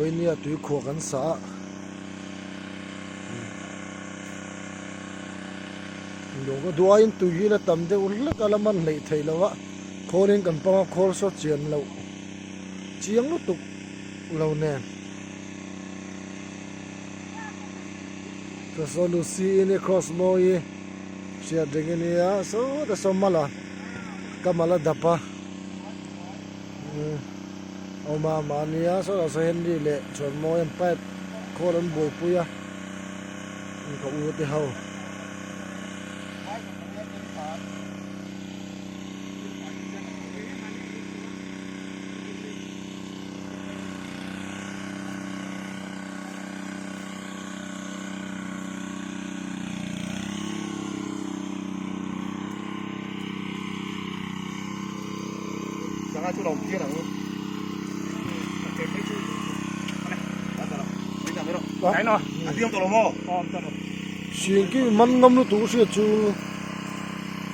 ลยเนี่ยตุยขวักันสาหลวงก็ดูอินตุยละตัำเดือดละกลมันเลยทีละวะโคเรงกันปองโคลสเจียนเราเจียงลุตุกเราเนี่ยแต่ส่วโลซีเนี่ยคอสโมยเสียดึงเนี่ยสู้แต่ส่วนมาละก็มาละดับปะ oma mania đó sẽ so henry le chon mo em pipe khoran boi puya mình có ưu te hau Hãy subscribe cho kênh Ghiền Mì Gõ Để không bỏ lỡ những video hấp dẫn Đấy nó, tiêu tổ lô mô. Siêng cái mắm ngâm nó tú suyệt chứ.